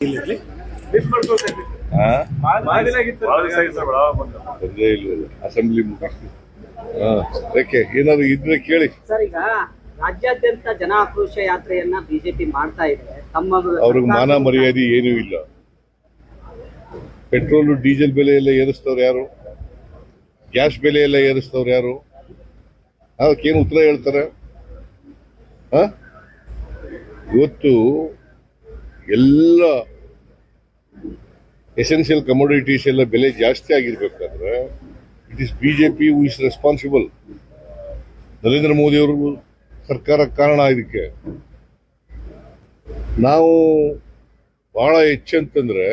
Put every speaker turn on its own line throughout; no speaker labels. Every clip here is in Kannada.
ತೊಂದರೆ ಅಸೆಂಬ್ಲಿ ಮುಖಾಂತರ ಏನಾದ್ರು ಇದ್ರೆ ಕೇಳಿ.
ಸರ್ ಈಗ ರಾಜ್ಯಾದ್ಯಂತ ಜನ ಆಕ್ರೋಶ ಯಾತ್ರೆಯನ್ನ ಬಿಜೆಪಿ ಮಾಡ್ತಾ ಇದೆ. ತಮ್ಮ
ಅವ್ರಿಗೆ ಮಾನ ಮರ್ಯಾದೆ ಏನೂ ಇಲ್ಲ. ಪೆಟ್ರೋಲ್ ಡೀಸೆಲ್ ಬೆಲೆ ಎಲ್ಲ ಏರಿಸ್ತವ್ರು ಯಾರು? ಗ್ಯಾಸ್ ಬೆಲೆ ಎಲ್ಲ ಏರಿಸ್ತವ್ರು ಯಾರು? ಅದಕ್ಕೇನು ಉತ್ತರ ಹೇಳ್ತಾರೆ? ಹ? ಇವತ್ತು ಎಲ್ಲ ಎಸೆನ್ಷಿಯಲ್ ಕಮೋಡಿಟೀಸ್ ಎಲ್ಲ ಬೆಲೆ ಜಾಸ್ತಿ ಆಗಿರ್ಬೇಕಾದ್ರೆ it is BJP who is responsible Narendra Modi ಅವರು ಸರ್ಕಾರ ಕಾರಣ ಇದಕ್ಕೆ ನಾವು ಬಹಳ ಹೆಚ್ಚಂತಂದ್ರೆ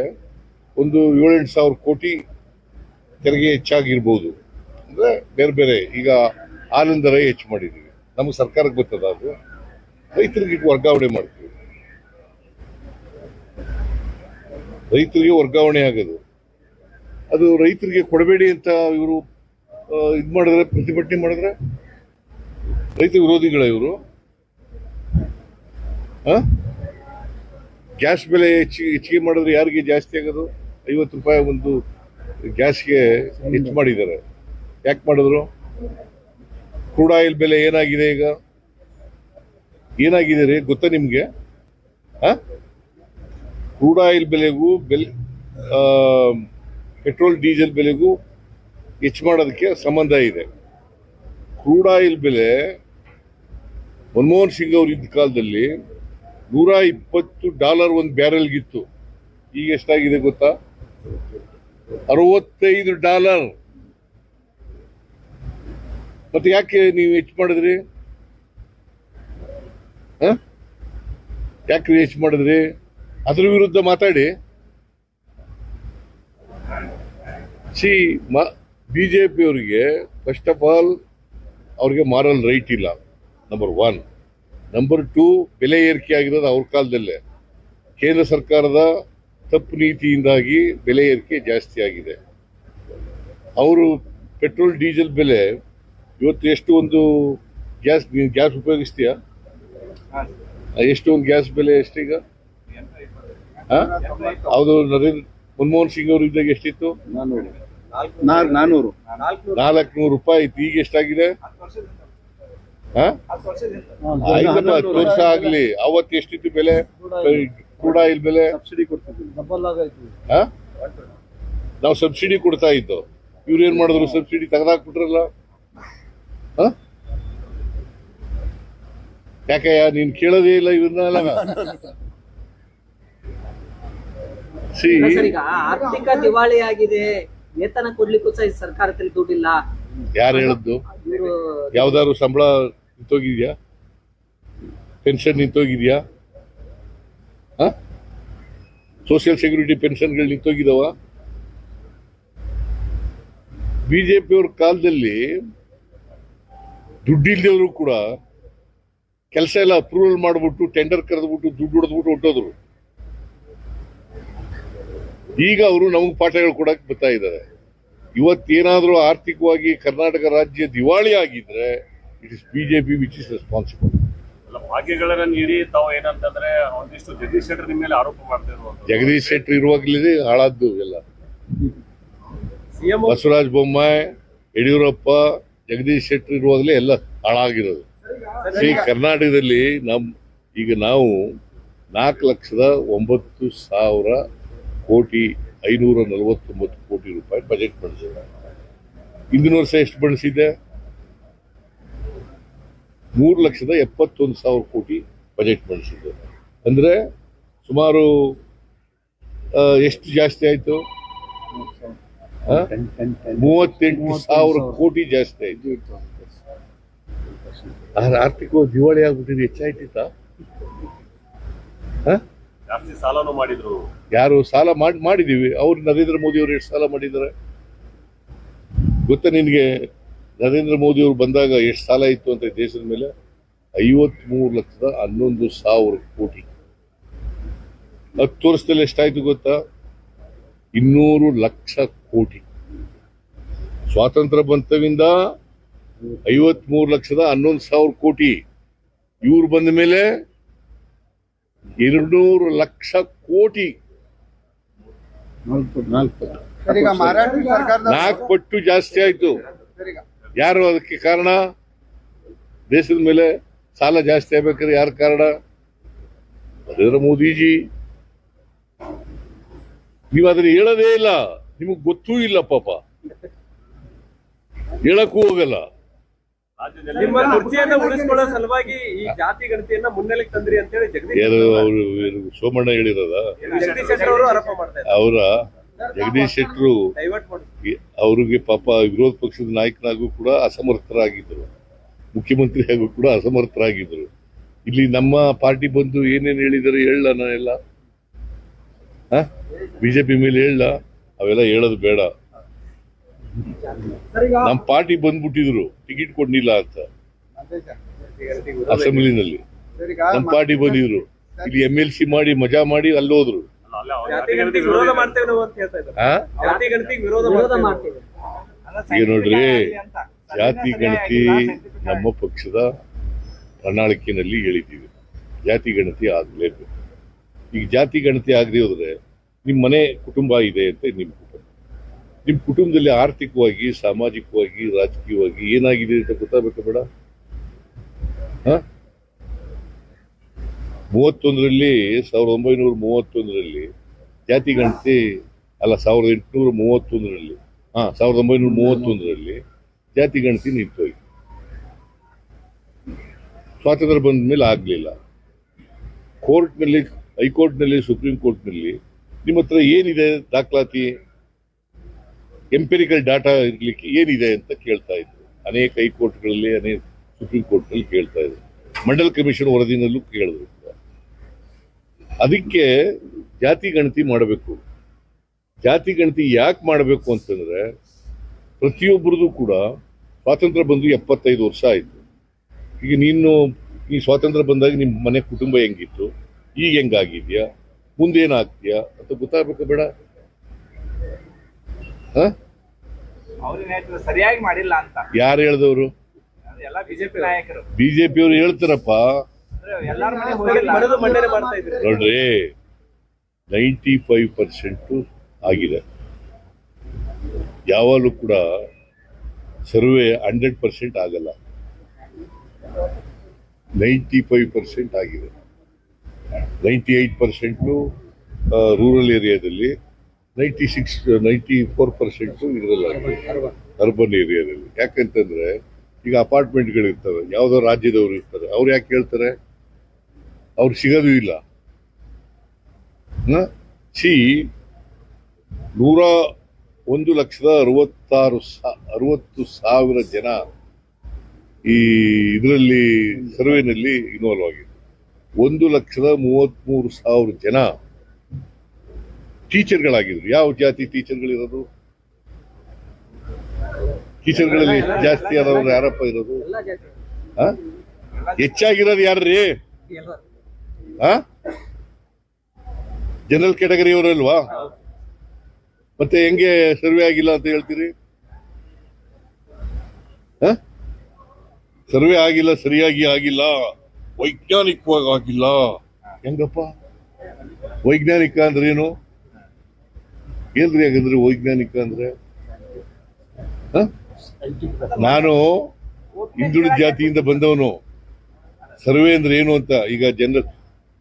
ಒಂದು ಏಳೆಂಟು ಸಾವಿರ ಕೋಟಿ ತೆರಿಗೆ ಹೆಚ್ಚಾಗಿರ್ಬೋದು. ಅಂದ್ರೆ ಬೇರೆ ಬೇರೆ, ಈಗ ಆನಂದ ರೈ ಹೆಚ್ಚು ಮಾಡಿದ್ದೀವಿ. ನಮಗೆ ಸರ್ಕಾರಕ್ಕೆ ಗೊತ್ತದ ಅದು. ರೈತರಿಗೆ ವರ್ಗಾವಣೆ ಮಾಡ್ತೀವಿ. ರೈತರಿಗೆ ವರ್ಗಾವಣೆ ಆಗೋದು. ಅದು ರೈತರಿಗೆ ಕೊಡಬೇಡಿ ಅಂತ ಇವರು ಇದು ಮಾಡಿದ್ರೆ, ಪ್ರತಿಭಟನೆ ಮಾಡಿದ್ರೆ, ರೈತ ವಿರೋಧಿಗಳ ಇವರು. ಗ್ಯಾಸ್ ಬೆಲೆ ಹೆಚ್ಚಿಗೆ ಹೆಚ್ಚಿಗೆ ಮಾಡಿದ್ರೆ ಯಾರಿಗೆ ಜಾಸ್ತಿ ಆಗೋದು? ಐವತ್ತು ರೂಪಾಯಿ ಒಂದು ಗ್ಯಾಸ್ಗೆ ಹೆಚ್ಚು ಮಾಡಿದ್ದಾರೆ. ಯಾಕೆ ಮಾಡಿದ್ರು? ಕ್ರೂಡ್ ಆಯಿಲ್ ಬೆಲೆ ಏನಾಗಿದೆ ಈಗ? ಏನಾಗಿದೆ ರೀ? ಗೊತ್ತಾ ನಿಮ್ಗೆ? ಕ್ರೂಡ್ ಆಯಿಲ್ ಬೆಲೆಗೂ ಬೆಲೆ ಪೆಟ್ರೋಲ್, ಡೀಸೆಲ್ ಬೆಲೆಗೂ ಹೆಚ್ಚು ಮಾಡೋದಕ್ಕೆ ಸಂಬಂಧ ಇದೆ. ಕ್ರೂಡ್ ಆಯಿಲ್ ಬೆಲೆ, ಮನಮೋಹನ್ ಸಿಂಗ್ ಅವರು ಇದ್ದ ಕಾಲದಲ್ಲಿ ನೂರ ಇಪ್ಪತ್ತು ಡಾಲರ್ ಒಂದು ಬ್ಯಾರೆಲ್ಗಿತ್ತು ಈಗ ಎಷ್ಟಾಗಿದೆ ಗೊತ್ತಾ? ಅರವತ್ತೈದು ಡಾಲರ್. ಮತ್ತೆ ಯಾಕೆ ನೀವು ಹೆಚ್ಚು ಮಾಡಿದ್ರಿ? ಯಾಕೆ ಹೆಚ್ಚು ಮಾಡಿದ್ರಿ? ಅದ್ರ ವಿರುದ್ಧ ಮಾತಾಡಿ. ಸಿ ಮ ಬಿಜೆಪಿ ಅವರಿಗೆ ಫಸ್ಟ್ ಆಫ್ ಆಲ್ ಅವ್ರಿಗೆ ಮಾರಲ್ ರೈಟ್ ಇಲ್ಲ. ನಂಬರ್ ಒನ್ ನಂಬರ್ ಟೂ ಬೆಲೆ ಏರಿಕೆ ಆಗಿರೋದು ಅವ್ರ ಕಾಲದಲ್ಲೇ. ಕೇಂದ್ರ ಸರ್ಕಾರದ ತಪ್ಪು ನೀತಿಯಿಂದಾಗಿ ಬೆಲೆ ಏರಿಕೆ ಜಾಸ್ತಿ ಆಗಿದೆ. ಅವರು ಪೆಟ್ರೋಲ್ ಡೀಸೆಲ್ ಬೆಲೆ ಇವತ್ತು ಎಷ್ಟು ಒಂದು ಗ್ಯಾಸ್ ಗ್ಯಾಸ್ ಉಪಯೋಗಿಸ್ತೀಯಾ? ಎಷ್ಟು ಒಂದು ಗ್ಯಾಸ್ ಬೆಲೆ ಎಷ್ಟೀಗ? ಹೌದು ನರೇಂದ್ರ ಮನಮೋಹನ್ ಸಿಂಗ್ ಅವರು ಇದ್ದಾಗ ಎಷ್ಟಿತ್ತು?
ನಾನೂರು.
ನಾಲ್ಕುನೂರು ರೂಪಾಯಿ ಇತ್ತು ಈಗ ಎಷ್ಟಾಗಿದೆ? ಹತ್ತು ವರ್ಷ ಆಗ್ಲಿ. ಅವತ್ತು ಎಷ್ಟಿತ್ತು ಬೆಲೆ? ಕೂಡ ಆಯಿಲ್ ಬೆಲೆ?
ಸಬ್ಸಿಡಿ?
ನಾವು ಸಬ್ಸಿಡಿ ಕೊಡ್ತಾ ಇದ್ದು. ಇವ್ರು ಏನ್ ಮಾಡಿದ್ರು? ಸಬ್ಸಿಡಿ ತೆಗೆದಾಕ್ಬಿಟ್ರಲ್ಲ? ಬಿಟ್ರಲ್ಲ ಯಾಕಯ್ಯ ನೀನ್ ಕೇಳೋದೇ ಇಲ್ಲ ಇವ್ರನ್ನೆಲ್ಲ? ಸಿ
ಸರ್ ಈಗ ಆರ್ಥಿಕ ದಿವಾಳಿ ಆಗಿದೆ ವೇತನ ಕೊಡ್ಲಿಕ್ಕೂ ಸಹ ಸರ್ಕಾರದಲ್ಲಿ ದುಡ್ಡಿಲ್ಲ.
ಯಾರು ಹೇಳಿದ್ದು? ಯಾವ್ದಾದ್ರು ಸಂಬಳ ನಿಂತೋಗಿದ್ಯಾ? ಪೆನ್ಷನ್ ನಿಂತೋಗಿದ್ಯಾ? ಸೋಷಿಯಲ್ ಸೆಕ್ಯೂರಿಟಿ ಪೆನ್ಷನ್ಗಳು ನಿಂತೋಗಿದಾವ? ಬಿಜೆಪಿ ಅವ್ರ ಕಾಲದಲ್ಲಿ ದುಡ್ಡಿಲ್ದವರು ಕೂಡ ಕೆಲಸ ಎಲ್ಲ ಅಪ್ರೂವಲ್ ಮಾಡ್ಬಿಟ್ಟು ಟೆಂಡರ್ ಕರೆದ್ಬಿಟ್ಟು ದುಡ್ಡು ಹೊಡೆದ್ಬಿಟ್ಟು ಹೊಟ್ಟೋದ್ರು ಈಗ ಅವರು ನಮಗೆ ಪಾಠಗಳು ಕೊಡಕ್ ಬರ್ತಾ ಇದ್ದಾರೆ. ಇವತ್ತೇನಾದರೂ ಆರ್ಥಿಕವಾಗಿ ಕರ್ನಾಟಕ ರಾಜ್ಯ ದಿವಾಳಿ ಆಗಿದ್ರೆ it is BJP which is responsible
ಭಾಗ್ಯಗಳನ್ನ ನೀಡಿ ತಾವು ಏನಂತಂದ್ರೆ ಒಂದಿಷ್ಟು ಜಗದೀಶ್ ಶೆಟ್ಟರ್ ನಿಮ್ಮ ಮೇಲೆ ಆರೋಪ ಮಾಡ್ತಾ ಇರುವಂತ
ಜಗದೀಶ್ ಶೆಟ್ಟರ್ ಇರುವಾಗಲೇ ಹಾಳಾದ್ದು ಎಲ್ಲ. ಬಸವರಾಜ ಬೊಮ್ಮಾಯಿ ಯಡಿಯೂರಪ್ಪ ಜಗದೀಶ್ ಶೆಟ್ಟರ್ ಇರುವಾಗಲೇ ಎಲ್ಲ ಹಾಳಾಗಿರೋದು. ಈ ಕರ್ನಾಟಕದಲ್ಲಿ ನಮ್ ಈಗ ನಾವು ನಾಲ್ಕು ಲಕ್ಷದ ಒಂಬತ್ತು ಸಾವಿರ ಕೋಟಿ ಐನೂರ ನಲವತ್ತೊಂಬತ್ತು ಕೋಟಿ ರೂಪಾಯಿ ಬಜೆಟ್ ಬಳಸಿದೆ ಹಿಂದಿನ ವರ್ಷ ಎಷ್ಟು ಬಳಸಿದೆ ಮೂರು ಲಕ್ಷದ ಎಪ್ಪತ್ತೊಂದು ಸಾವಿರ ಕೋಟಿ ಬಜೆಟ್ ಬಳಸಿದೆ ಅಂದ್ರೆ ಸುಮಾರು ಎಷ್ಟು ಜಾಸ್ತಿ ಆಯ್ತು? ಮೂವತ್ತೆಂಟು ಸಾವಿರ ಕೋಟಿ ಜಾಸ್ತಿ ಆಯ್ತು. ಆದ್ರೆ ಆರ್ಥಿಕ ದಿವಾಳಿ ಆಗ್ಬಿಟ್ಟಿದೆ ಹೆಚ್ಚಾಯ್ತಿತ್ತ?
ಜಾಸ್ತಿ ಸಾಲನೂ ಮಾಡಿದ್ರು.
ಯಾರು ಸಾಲ ಮಾಡಿ, ಮಾಡಿದೀವಿ. ಅವ್ರು ನರೇಂದ್ರ ಮೋದಿ ಅವರು ಎಷ್ಟು ಸಾಲ ಮಾಡಿದ್ದಾರೆ? ಗೊತ್ತಾ ನಿನಗೆ? ನರೇಂದ್ರ ಮೋದಿ ಅವರು ಬಂದಾಗ ಎಷ್ಟು ಸಾಲ ಇತ್ತು ಅಂತ ದೇಶದ ಮೇಲೆ? ಐವತ್ಮೂರು ಲಕ್ಷದ ಹನ್ನೊಂದು ಸಾವಿರ ಕೋಟಿ. ಹತ್ತು ವರ್ಷದಲ್ಲಿ ಎಷ್ಟಾಯ್ತು ಗೊತ್ತಾ? ಇನ್ನೂರು ಲಕ್ಷ ಕೋಟಿ. ಸ್ವಾತಂತ್ರ್ಯ ಬಂತವಿಂದ ಐವತ್ಮೂರು ಲಕ್ಷದ ಹನ್ನೊಂದು ಸಾವಿರ ಕೋಟಿ. ಇವ್ರು ಬಂದ ಮೇಲೆ ಎರಡ್ನೂರು ಲಕ್ಷ ಕೋಟಿ.
ನಾಲ್ಕು ನಾಲ್ಕು. ಪಟ್ಟು.
ಜಾಸ್ತಿ ಆಯ್ತು. ಯಾರು ಅದಕ್ಕೆ ಕಾರಣ? ದೇಶದ ಮೇಲೆ ಸಾಲ ಜಾಸ್ತಿ ಆಗ್ಬೇಕಾದ್ರೆ ಯಾರು ಕಾರಣ? ನರೇಂದ್ರ ಮೋದಿಜಿ. ನೀವು ಅದನ್ನ ಹೇಳೋದೇ ಇಲ್ಲ. ನಿಮಗ್ ಗೊತ್ತೂ ಇಲ್ಲ ಪಾಪ. ಹೇಳಕ್ಕೂ ಹೋಗಲ್ಲ.
ನಿಮ್ಮ ಕುರ್ಚಿಯನ್ನ ಉಳಿಸ್ಕೊಳ್ಳೋ ಸಲುವಾಗಿ ಈ ಜಾತಿ ಗಣತಿಯನ್ನ ಮುನ್ನೆಲೆಗೆ ತಂದ್ರಿ ಅಂತ ಹೇಳಿ ಜಗದೀಶ್
ಯಾರು ಅವರು ಸೋಮಣ್ಣ ಹೇಳಿರೋದ?
ಜಗದೀಶ್ ಶೆಟ್ಟರ್ ಅವರು ಆರೋಪ ಮಾಡ್ತಾ
ಅವರ ಜಗದೀಶ್ ಶೆಟ್ಟರು ಅವ್ರಿಗೆ ಪಾಪ ವಿರೋಧ ಪಕ್ಷದ ನಾಯಕನಾಗೂ ಕೂಡ ಅಸಮರ್ಥರಾಗಿದ್ರು ಮುಖ್ಯಮಂತ್ರಿ ಆಗು ಕೂಡ ಅಸಮರ್ಥರಾಗಿದ್ರು ಇಲ್ಲಿ ನಮ್ಮ ಪಾರ್ಟಿ ಬಂದು ಏನೇನು ಹೇಳಿದ್ದಾರೆ ಹೇಳ ನಾನೆಲ್ಲ. ಬಿಜೆಪಿ ಮೇಲೆ ಹೇಳಲ್ಲ. ಅವೆಲ್ಲ ಹೇಳೋದು ಬೇಡ. ನಮ್ಮ ಪಾರ್ಟಿ ಬಂದ್ಬಿಟ್ಟಿದ್ರು ಟಿಕೆಟ್ ಕೊಡ್ಲಿಲ್ಲ ಅಂತ. ಅಸೆಂಬ್ಲಿನಲ್ಲಿ.
ನಮ್
ನಮ್ಮ ಪಾರ್ಟಿ ಬಂದಿದ್ರು. ಇಲ್ಲಿ ಎಂ ಎಲ್ ಸಿ ಮಾಡಿ ಮಜಾ ಮಾಡಿ ಅಲ್ಲಿ ಹೋದ್ರು ಈಗ ನೋಡ್ರಿ ಜಾತಿ ಗಣತಿ ನಮ್ಮ ಪಕ್ಷದ ಪ್ರಣಾಳಿಕೆಯಲ್ಲಿ ಹೇಳಿದ್ದೀವಿ. ಜಾತಿ ಗಣತಿ ಆಗ್ಲೇಬೇಕು. ಈಗ ಜಾತಿ ಗಣತಿ ಆಗದೆ ಹೋದ್ರೆ ನಿಮ್ಮ ಮನೆ ಕುಟುಂಬ ಇದೆ ಅಂತ ನಿಮ್ಮ ಕುಟುಂಬ ನಿಮ್ಮ ಕುಟುಂಬದಲ್ಲಿ ಆರ್ಥಿಕವಾಗಿ, ಸಾಮಾಜಿಕವಾಗಿ, ರಾಜಕೀಯವಾಗಿ ಏನಾಗಿದೆ ಅಂತ ಗೊತ್ತಾಗಬೇಕು ಬೇಡ? ಮೂವತ್ತೊಂದರಲ್ಲಿ, ಸಾವಿರದ ಒಂಬೈನೂರ ಮೂವತ್ತೊಂದರಲ್ಲಿ, ಜಾತಿ ಗಣತಿ, ಅಲ್ಲ, ಸಾವಿರದ ಎಂಟುನೂರ ಮೂವತ್ತೊಂದರಲ್ಲಿ, ಹಾ, ಸಾವಿರದ ಒಂಬೈನೂರ ಮೂವತ್ತೊಂದರಲ್ಲಿ ಜಾತಿ ಗಣತಿ ನಿಂತೋಯ್ತು ಸ್ವಾತಂತ್ರ್ಯ ಬಂದ ಮೇಲೆ ಆಗ್ಲಿಲ್ಲ. ಕೋರ್ಟ್ನಲ್ಲಿ, ಹೈಕೋರ್ಟ್ನಲ್ಲಿ, ಸುಪ್ರೀಂ ಕೋರ್ಟ್ನಲ್ಲಿ ನಿಮ್ಮ ಹತ್ರ ಏನಿದೆ ದಾಖಲಾತಿ? ಎಂಪೆರಿಕಲ್ ಡಾಟಾ ಇರಲಿಕ್ಕೆ ಏನಿದೆ ಅಂತ ಕೇಳ್ತಾ ಇದ್ರು. ಅನೇಕ ಹೈಕೋರ್ಟ್ಗಳಲ್ಲಿ ಅನೇಕ ಸುಪ್ರೀಂ ಕೋರ್ಟ್ನಲ್ಲಿ ಕೇಳ್ತಾ ಇದ್ರು. ಮಂಡಲ್ ಕಮಿಷನ್ ವರದಿನಲ್ಲೂ ಕೇಳಿದ್ರು. ಅದಕ್ಕೆ ಜಾತಿ ಗಣತಿ ಮಾಡಬೇಕು. ಜಾತಿ ಗಣತಿ ಯಾಕೆ ಮಾಡಬೇಕು ಅಂತಂದ್ರೆ ಪ್ರತಿಯೊಬ್ಬರದು ಕೂಡ ಸ್ವಾತಂತ್ರ್ಯ ಬಂದು ಎಪ್ಪತ್ತೈದು ವರ್ಷ ಆಯ್ತು. ಈಗ ನೀನು ಈ ಸ್ವಾತಂತ್ರ್ಯ ಬಂದಾಗ ನಿಮ್ಮ ಮನೆ ಕುಟುಂಬ ಹೆಂಗಿತ್ತು? ಈಗ ಹೆಂಗಾಗಿದ್ಯಾ? ಮುಂದೇನಾಗ್ತೀಯಾ? ಅಂತ ಗೊತ್ತಾಗಬೇಕು ಬೇಡ.
ಸರಿಯಾಗಿ ಮಾಡಿಲ್ಲ ಅಂತ.
ಯಾರು ಹೇಳಿದವರು?
ಎಲ್ಲ ಬಿಜೆಪಿ ನಾಯಕರು.
ಬಿಜೆಪಿಯವರು ಹೇಳ್ತಾರಪ್ಪ. ನೋಡ್ರಿ ನೈಂಟಿ ಫೈವ್ ಪರ್ಸೆಂಟ್ ಆಗಿದೆ. ಯಾವಾಗಲೂ ಕೂಡ ಸರ್ವೆ ಹಂಡ್ರೆಡ್ ಪರ್ಸೆಂಟ್ ಆಗಲ್ಲ. ನೈಂಟಿ ಫೈವ್ ಪರ್ಸೆಂಟ್ ಆಗಿದೆ. ನೈಂಟಿ ಏಯ್ಟ್ ಪರ್ಸೆಂಟು ರೂರಲ್ ಏರಿಯಾದಲ್ಲಿ ninety six ninety four percent ಇದರಲ್ಲಿ ಅರ್ಬನ್ ಏರಿಯಾದಲ್ಲಿ. ಯಾಕಂತಂದ್ರೆ ಈಗ ಅಪಾರ್ಟ್ಮೆಂಟ್ಗಳು ಇರ್ತವೆ ಯಾವುದೋ ರಾಜ್ಯದವರು ಇರ್ತಾರೆ ಅವ್ರು ಯಾಕೆ ಹೇಳ್ತಾರೆ? ಅವ್ರು ಸಿಗೋದು ಇಲ್ಲ? ಸಿ ನೂರ ಒಂದು ಲಕ್ಷದ ಅರವತ್ತಾರು ಸಾ- ಅರವತ್ತು ಸಾವಿರ ಜನ ಈ ಇದರಲ್ಲಿ ಸರ್ವೆನಲ್ಲಿ ಇನ್ವಾಲ್ವ್ ಆಗಿದೆ ಒಂದು ಲಕ್ಷದ ಮೂವತ್ತ್ಮೂರು ಸಾವಿರ ಜನ ಟೀಚರ್ಗಳಾಗಿದ್ರು ಯಾವ ಜಾತಿ ಟೀಚರ್ಗಳಿರೋದು ಟೀಚರ್ಗಳಲ್ಲಿ ಜಾಸ್ತಿ ಆದವರು ಯಾರಪ್ಪ ಇರೋದು? ಹೆಚ್ಚಾಗಿರೋದು ಯಾರ್ರೀ? ಆ? ಜನರಲ್ ಕ್ಯಾಟಗರಿ ಅವರಲ್ವಾ ಮತ್ತೆ ಹೆಂಗೆ ಸರ್ವೆ ಆಗಿಲ್ಲ ಅಂತ ಹೇಳ್ತೀರಿ? ಸರ್ವೆ ಆಗಿಲ್ಲ, ಸರಿಯಾಗಿ ಆಗಿಲ್ಲ, ವೈಜ್ಞಾನಿಕವಾಗಿ ಆಗಿಲ್ಲ. ಹೆಂಗಪ್ಪ? ವೈಜ್ಞಾನಿಕ ಅಂದ್ರೆ ಏನು ಏನ್ರಿ ಹಾಗಂದ್ರೆ ವೈಜ್ಞಾನಿಕ ಅಂದ್ರೆ? ನಾನು ಹಿಂದುಳಿದ ಜಾತಿಯಿಂದ ಬಂದವನು. ಸರ್ವೆ ಅಂದ್ರೆ ಏನು ಅಂತ ಈಗ ಜನರಲ್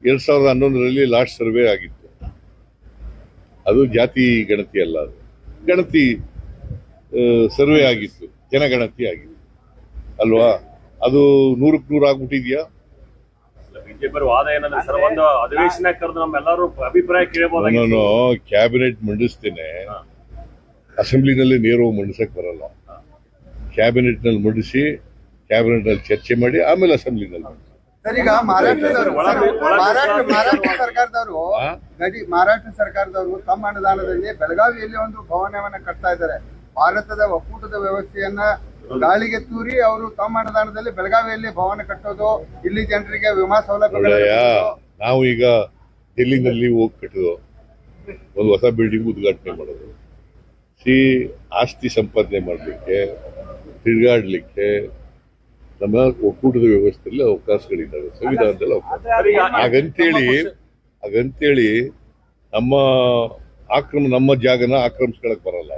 ಎರಡ್ ಸಾವಿರದ ಹನ್ನೊಂದರಲ್ಲಿ ಲಾಸ್ಟ್ ಸರ್ವೆ ಆಗಿತ್ತು. ಅದು ಜಾತಿ ಗಣತಿ ಅಲ್ಲ ಅದು. ಗಣತಿ ಸರ್ವೆ ಆಗಿತ್ತು. ಜನಗಣತಿ ಆಗಿತ್ತು. ಅಲ್ವಾ? ಅದು ನೂರಕ್ಕೆ ನೂರು ಆಗ್ಬಿಟ್ಟಿದ್ಯಾ?
ಬಿಜೆಪಿ ವಾದ ಏನಂದ್ರೆ ಸರ್ ಒಂದು ಅಧಿವೇಶನ ಕರೆದು ನಮ್ಮೆಲ್ಲರೂ ಅಭಿಪ್ರಾಯ
ನಾನು ಕ್ಯಾಬಿನೆಟ್ ಮಂಡಿಸ್ತೇನೆ. ಅಸೆಂಬ್ಲಿನಲ್ಲಿ ನೇರವಾಗಿ ಮಂಡಿಸಕ್ ಬರಲ್ಲ. ಕ್ಯಾಬಿನೆಟ್ನಲ್ಲಿ ಮಂಡಿಸಿ ಕ್ಯಾಬಿನೆಟ್ನಲ್ಲಿ ಚರ್ಚೆ ಮಾಡಿ ಆಮೇಲೆ ಅಸೆಂಬ್ಲಿನಲ್ಲಿ
ಸರ್ ಈಗ ಮಹಾರಾಷ್ಟ್ರದವರು ಮಹಾರಾಷ್ಟ್ರ ಮಹಾರಾಷ್ಟ್ರ ಸರ್ಕಾರದವರು
ಆ?
ಗಡಿ ಮಹಾರಾಷ್ಟ್ರ ಸರ್ಕಾರದವರು ತಮ್ಮ ಅನುದಾನದಲ್ಲಿ ಬೆಳಗಾವಿಯಲ್ಲಿ ಒಂದು ಭವನವನ್ನ ಕಟ್ತಾ ಇದ್ದಾರೆ. ಭಾರತದ ಒಕ್ಕೂಟದ ವ್ಯವಸ್ಥೆಯನ್ನ ಗಾಳಿಗೆ ತೂರಿ ಅವರು ತಮ್ಮ ಅನುದಾನದಲ್ಲಿ ಬೆಳಗಾವಿಯಲ್ಲಿ ಭವನ ಕಟ್ಟೋದು ಇಲ್ಲಿ ಜನರಿಗೆ ವಿಮಾ ಸೌಲಭ್ಯ
ಒಳ್ಳೆಯ ನಾವು ಈಗ ಡೆಲ್ಲಿನಲ್ಲಿ ಹೋಗಿ ಕಟ್ಟೋದು ಒಂದು ಹೊಸ ಬಿಲ್ಡಿಂಗ್ ಉದ್ಘಾಟನೆ ಮಾಡೋದು. ಸಿ ಆಸ್ತಿ ಸಂಪಾದನೆ ಮಾಡಲಿಕ್ಕೆ ತಿರುಗಾಡ್ಲಿಕ್ಕೆ ನಮ್ಮ ಒಕ್ಕೂಟದ ವ್ಯವಸ್ಥೆಯಲ್ಲಿ ಅವಕಾಶಗಳಿದ್ದಾವೆ ಸಂವಿಧಾನದಲ್ಲಿ ಅವಕಾಶ. ಹಾಗಂತೇಳಿ ಹಾಗಂತೇಳಿ ನಮ್ಮ ಆಕ್ರಮ ನಮ್ಮ ಜಾಗನ ಆಕ್ರಮಿಸ್ಕೊಳಕ್ ಬರಲ್ಲ.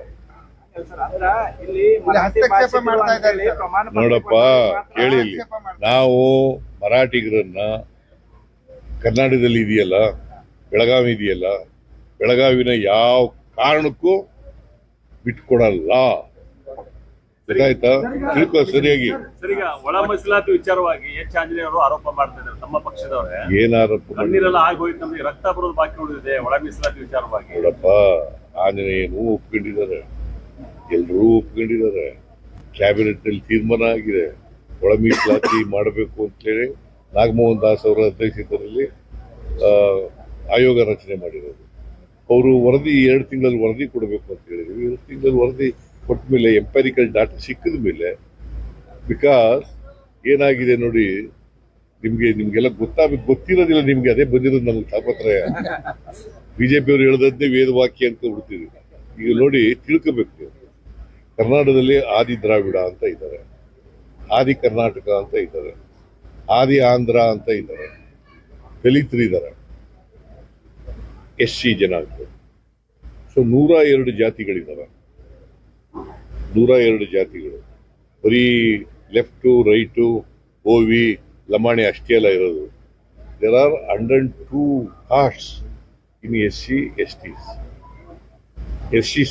ನೋಡಪ್ಪ ಕೇಳಿ ಇಲ್ಲಿ. ನಾವು ಮರಾಠಿಗರನ್ನ ಕರ್ನಾಟಕದಲ್ಲಿ ಇದೆಯಲ್ಲ ಬೆಳಗಾವಿ ಇದೆಯಲ್ಲ ಬೆಳಗಾವಿನ ಯಾವ ಕಾರಣಕ್ಕೂ ಬಿಟ್ಕೊಡಲ್ಲ. ಗೊತ್ತಾಯ್ತಾ ತಿಳ್ಕೊ ಸರಿಯಾಗಿ.
ಒಳ ಮೀಸಲಾತಿ ವಿಚಾರವಾಗಿ ಎಚ್ ಆಂಜನೇಯ ಅವರು ಆರೋಪ ಮಾಡ್ತಾ ಇದ್ದಾರೆ ತಮ್ಮ ಪಕ್ಷದವರೇ.
ಏನ್ ಆರೋಪ
ಕಣ್ಣೀರೆಲ್ಲ ಆಗೋಯ್ತು ನಮ್ಗೆ ರಕ್ತ ಬರೋದು ಬಾಕಿ ಉಳಿದಿದೆ ಒಳ ಮೀಸಲಾತಿ ವಿಚಾರವಾಗಿ.
ನೋಡಪ್ಪ ಆಂಜನೇಯನು ಒಪ್ಕೊಂಡಿದ್ದಾರೆ. ಎಲ್ಲರೂ ಒಪ್ಕೊಂಡಿದ್ದಾರೆ. ಕ್ಯಾಬಿನೆಟ್ನಲ್ಲಿ ತೀರ್ಮಾನ ಆಗಿದೆ. ಒಳ ಮೀಸಲಾತಿ ಮಾಡಬೇಕು ಅಂತೇಳಿ ನಾಗಮೋಹನ್ ದಾಸ್ ಅವರ ಅಧ್ಯಕ್ಷತೆಯಲ್ಲಿ ಆಯೋಗ ರಚನೆ ಮಾಡಿರೋದು. ಅವರು ವರದಿ ಎರಡು ತಿಂಗಳಲ್ಲಿ ವರದಿ ಕೊಡಬೇಕು ಅಂತ ಹೇಳಿದ್ವಿ ಎರಡು ತಿಂಗಳಲ್ಲಿ ವರದಿ ಕೊಟ್ಟ ಮೇಲೆ ಎಂಪೈರಿಕಲ್ ಡಾಟಾ ಸಿಕ್ಕಿದ ಮೇಲೆ ಬಿಕಾಸ್ ಏನಾಗಿದೆ ನೋಡಿ ನಿಮಗೆ ನಿಮಗೆಲ್ಲ ಗೊತ್ತಾಗ ಗೊತ್ತಿರೋದಿಲ್ಲ ನಿಮಗೆ ಅದೇ ಬಂದಿರೋದು ನಮಗೆ ತಾಪತ್ರಯ. ಬಿಜೆಪಿ ಅವರು ಹೇಳದಂತೆ ವೇದವಾಕ್ಯ ಅಂತ ಬಿಡ್ತೀವಿ. ಈಗ ನೋಡಿ ತಿಳ್ಕೋಬೇಕು. ಕರ್ನಾಟಕದಲ್ಲಿ ಆದಿ ದ್ರಾವಿಡ ಅಂತ ಇದ್ದಾರೆ. ಆದಿ ಕರ್ನಾಟಕ ಅಂತ ಇದ್ದಾರೆ. ಆದಿ ಆಂಧ್ರ ಅಂತ ಇದ್ದಾರೆ. ದಲಿತರು ಇದ್ದಾರೆ. ಎಸ್ ಸಿ ಜನಾಂಗ ಸೊ ನೂರ ಎರಡು ಜಾತಿಗಳಿದ್ದಾವೆ ನೂರ ಎರಡು ಜಾತಿಗಳು. ಬರೀ ಲೆಫ್ಟು, ರೈಟು ಓವಿ ಲಮಾಣಿ ಅಷ್ಟೇ ಅಲ್ಲ ಇರೋದು. There are hundred two castes in S C S Ts S C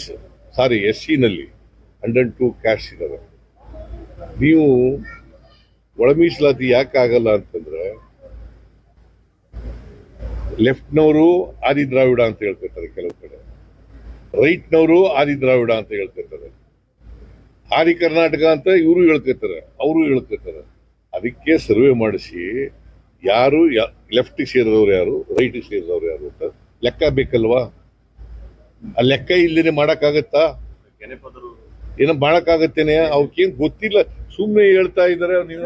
sorry S ಸಿನಲ್ಲಿ hundred two caste ಇದ್ದಾವೆ ನೀವು ಒಳ ಮೀಸಲಾತಿ ಯಾಕೆ ಆಗಲ್ಲ ಅಂತಂದ್ರೆ ಲೆಫ್ಟ್ನವರು ಆದಿ ದ್ರಾವಿಡ ಅಂತ ಹೇಳ್ತಿರ್ತಾರೆ ಕೆಲವು ಕಡೆ. ರೈಟ್ನವರು ಆದಿ ದ್ರಾವಿಡ ಅಂತ ಹೇಳ್ತಿರ್ತಾರೆ. ಆದಿ ಕರ್ನಾಟಕ ಅಂತ ಇವರು ಹೇಳ್ತಿರ್ತಾರೆ, ಅವರು ಹೇಳ್ತಿರ್ತಾರೆ. ಅದಕ್ಕೆ ಸರ್ವೆ ಮಾಡಿಸಿ, ಯಾರು ಲೆಫ್ಟ್ ಸೇರಿದವ್ರು ಯಾರು, ರೈಟ್ ಸೇರಿದವ್ರು ಯಾರು ಅಂತ ಲೆಕ್ಕ ಬೇಕಲ್ವಾ? ಆ ಲೆಕ್ಕ ಇಲ್ಲದೇನೆ ಮಾಡಕ್ಕಾಗತ್ತಾ?
ಕೆನೆಪದರು
ಏನೋ ಮಾಡಕ್ಕಾಗತ್ತೇನೆ ಅವಕ್ಕೇನು ಗೊತ್ತಿಲ್ಲ. ಸುಮ್ಮನೆ ಹೇಳ್ತಾ ಇದ್ದಾರೆ ನೀವು